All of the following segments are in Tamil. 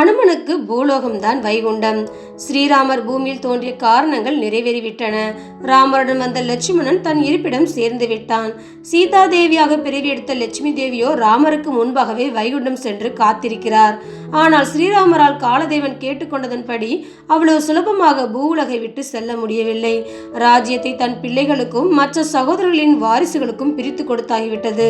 அனுமனுக்கு பூலோகம்தான் வைகுண்டம். ஸ்ரீராமர் பூமியில் தோன்றிய காரணங்கள் நிறைவேறிவிட்டன. ராமருடன் வந்த லட்சுமணன் தன் இருப்பிடம் சேர்ந்து விட்டான். சீதா தேவியாக பிரிவி எடுத்த லட்சுமி தேவியோ ராமருக்கு முன்பாகவே வைகுண்டம் சென்று காத்திருக்கிறார். ஆனால் ஸ்ரீராமரால் காலதேவன் கேட்டுக்கொண்டதன்படி அவ்வளவு சுலபமாக பூவுலகை விட்டு செல்ல முடியவில்லை. ராஜ்யத்தை தன் பிள்ளைகளுக்கும் மற்ற சகோதரர்களின் வாரிசுகளுக்கும் பிரித்து கொடுத்தாகிவிட்டது.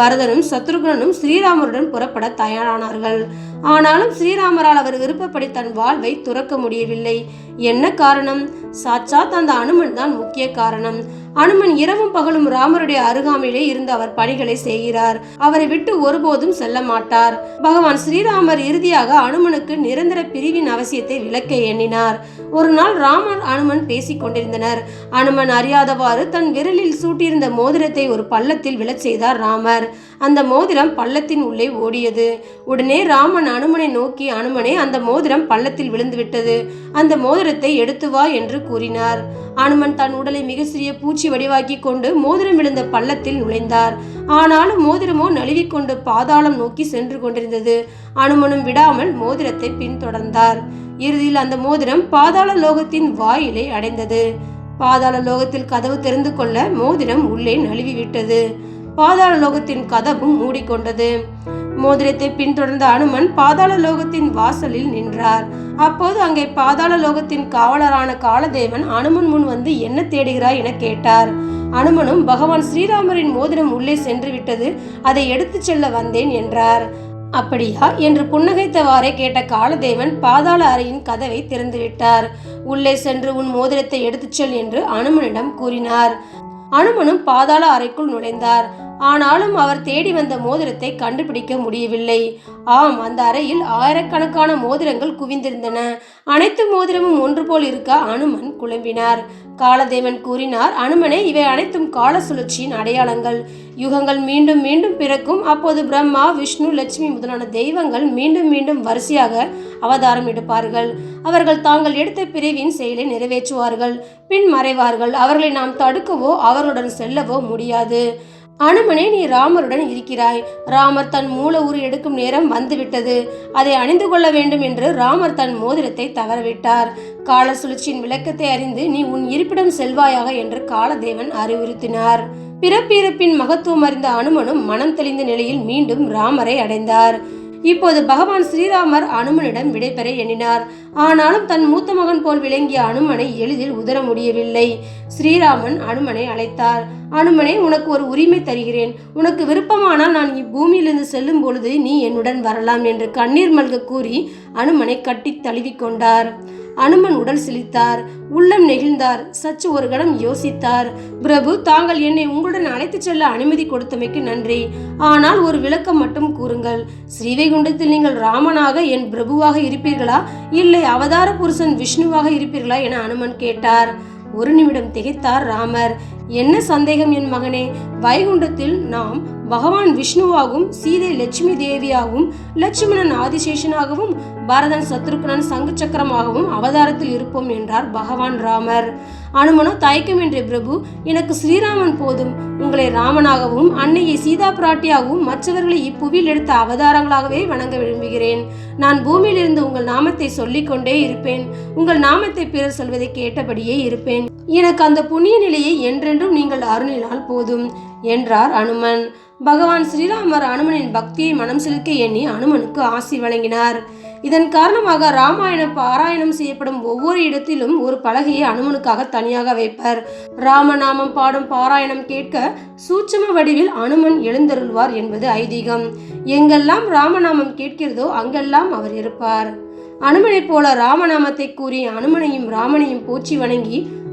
பரதனும் சத்ருகனும் ஸ்ரீராமருடன் புறப்பட தயாரானார்கள். ஆனாலும் ஸ்ரீராமரால் அவர் விருப்பப்படி தன் வாழ்வை துறக்க முடியவில்லை. என்ன காரணம்? சாட்சாத் அந்த அனுமன் தான் முக்கிய காரணம். அனுமன் இரவும் பகலும் ராமருடைய அருகாமையிலே இருந்து அவர் பணிகளை செய்கிறார். அவரை விட்டு ஒருபோதும் செல்ல மாட்டார். பகவான் ஸ்ரீராமர் இறுதியாக அனுமனுக்கு நிரந்தர பிரிவின் அவசியத்தை விளக்க எண்ணினார். ஒரு நாள் ராமன் அனுமன் பேசிக் கொண்டிருந்தனர். அனுமன் அறியாதவாறு தன் விரலில் சூட்டியிருந்த மோதிரத்தை ஒரு பள்ளத்தில் விழச் செய்தார் ராமர். அந்த மோதிரம் பள்ளத்தின் உள்ளே ஓடியது. உடனே ராமன் அனுமனை நோக்கி அனுமனே அந்த மோதிரம் பள்ளத்தில் விழுந்துவிட்டது. அந்த மோதிரத்தை எடுத்து வா என்று கூறினார். அனுமன் தன் உடலை மிக சிறிய பூச்சி வடிவாக்கி கொண்டு மோதிரம் விழுந்த பள்ளத்தில் நுழைந்தார். ஆனாலும் மோதிரமோ நழுவிக்கொண்டு பாதாளம் நோக்கி சென்று கொண்டிருந்தது. அனுமனும் விடாமல் மோதிரத்தை பின்தொடர்ந்தார். இறுதியில் அந்த மோதிரம் பாதாள லோகத்தின் வாயிலை அடைந்தது. பாதாள லோகத்தில் கதவு திறந்து கொள்ள மோதிரம் உள்ளே நழுவி விட்டது பாதாள லோகத்தின் கதவும் மூடிக்கொண்டது. மோதிரத்தை பின்தொடர்ந்த அனுமன் பாதாள லோகத்தின் வாசலில் நின்றார். அப்போது அங்கே பாதாள லோகத்தின் காவலரான காலதேவன் அனுமன் முன் வந்து என்ன தேடுகிறாய் என கேட்டார். அனுமனும் பகவான் ஸ்ரீராமரின் மோதிரம் உள்ளே சென்று விட்டது அதை எடுத்துச் செல்ல வந்தேன் என்றார். அப்படியா? என்று புன்னகைத்தவாறே கேட்ட காலதேவன் பாதாள அறையின் கதவை திறந்துவிட்டார் உள்ளே சென்று உன் மோதிரத்தை எடுத்துச் செல் என்று அனுமனிடம் கூறினார். அனுமனும் பாதாள அறைக்குள் நுழைந்தார். ஆனாலும் அவர் தேடி வந்த மோதிரத்தை கண்டுபிடிக்க முடியவில்லை. ஆம் அந்த அறையில் ஆயிரக்கணக்கான மோதிரங்கள் குவிந்திருந்தன. அனைத்து மோதிரமும் ஒன்று போல் இருக்க அனுமன் குழம்பினார். காலதேவன் கூறினார் அனுமனே இவை அனைத்தும் கால சுழற்சியின் அடையாளங்கள். யுகங்கள் மீண்டும் மீண்டும் பிறக்கும். அப்போது பிரம்மா விஷ்ணு லட்சுமி முதலான தெய்வங்கள் மீண்டும் மீண்டும் வரிசையாக அவதாரம் எடுப்பார்கள். அவர்கள் தாங்கள் எடுத்த பிரிவின் செயலை நிறைவேற்றுவார்கள். பின் மறைவார்கள். அவர்களை நாம் தடுக்கவோ அவர்களுடன் செல்லவோ முடியாது. அனுமனே நீ ராமருடன் இருக்கிறாய். ராமர் தன் மூல உரு எடுக்கும் நேரம் வந்துவிட்டது. அதை அணிந்து கொள்ள வேண்டும் என்று ராமர் தன் மோதிரத்தை தவறவிட்டார். கால சுழற்சியின் விளக்கத்தை அறிந்து நீ உன் இருப்பிடம் செல்வாயாக என்று காலதேவன் அறிவுறுத்தினார். பிறப்பிறப்பின் மகத்துவம் அறிந்த அனுமனும் மனம் தெளிந்த நிலையில் மீண்டும் ராமரை அடைந்தார். இப்போது பகவான் ஸ்ரீராமர் அனுமனிடம் விடைபெற எண்ணினார். ஆனாலும் தன் மூத்த மகன் போல் விளங்கிய அனுமனை எளிதில் உதர முடியவில்லை. ஸ்ரீராமன் அனுமனை அழைத்தார். அனுமனே உனக்கு ஒரு உரிமை தருகிறேன். உனக்கு விருப்பமானால் நான் இப்பூமியிலிருந்து செல்லும் பொழுது நீ என்னுடன் வரலாம் என்று கண்ணீர் மல்க கூறி அனுமனை கட்டி தழுவிக்கொண்டார் அனுமன் உடல் சிலித்தார். உள்ளம் நெகிழ்ந்தார். சற்று ஒரு கணம் யோசித்தார். பிரபு தாங்கள் என்னை உங்களுடன் அழைத்துச் செல்ல அனுமதி கொடுத்தமைக்கு நன்றி. ஆனால் ஒரு விளக்கம் மட்டும் கூறுங்கள். ஸ்ரீவைகுண்டத்தில் நீங்கள் ராமனாக என் பிரபுவாக இருப்பீர்களா? இல்லை அவதார புருஷன் விஷ்ணுவாக இருப்பீர்களா? என அனுமன் கேட்டார். ஒரு நிமிடம் திகைத்தார் ராமர். என்ன சந்தேகம் என் மகனே? வைகுண்டத்தில் நாம் பகவான் விஷ்ணுவாகவும் சீதை லட்சுமி தேவியாகவும் லட்சுமணன் ஆதிசேஷனாகவும் பரதன் சத்ருக்னன் சங்கு சக்கரமாகவும் அவதாரத்தில் இருப்போம் என்றார் பகவான் ராமர். அனுமனோ தயக்கமின்றி பிரபு எனக்கு ஸ்ரீராமன் போதும். உங்களை ராமனாகவும் அன்னையை சீதா பிராட்டியாகவும் மற்றவர்களை இப்புவியில் எடுத்த அவதாரங்களாகவே வணங்க விரும்புகிறேன். நான் பூமியிலிருந்து உங்கள் நாமத்தை சொல்லிக்கொண்டே இருப்பேன். உங்கள் நாமத்தை பிறர் சொல்வதை கேட்டபடியே இருப்பேன். எனக்கு அந்த புண்ணிய நிலையை என்றென்றும் நீங்கள் அருளினால் போதும் என்றார் அனுமன். பகவான் ஸ்ரீராமர் அனுமனின் பக்தியை மனம் செலுத்த எண்ணி அனுமனுக்கு ஆசி வழங்கினார். இதன் காரணமாக ராமாயணம் பாராயணம் செய்யப்படும் ஒவ்வொரு இடத்திலும் ஒரு பலகையை அனுமனுக்காக தனியாக வைப்பர். ராமநாமம் பாடும் பாராயணம் கேட்க சூட்சம வடிவில் அனுமன் எழுந்தருள்வார் என்பது ஐதீகம். எங்கெல்லாம் ராமநாமம் கேட்கிறதோ அங்கெல்லாம் அவர் இருப்பார். அனுமனைப் போல ராமநாமத்தை கூறி அனுமனையும் ராமனையும் போற்றி வணங்கி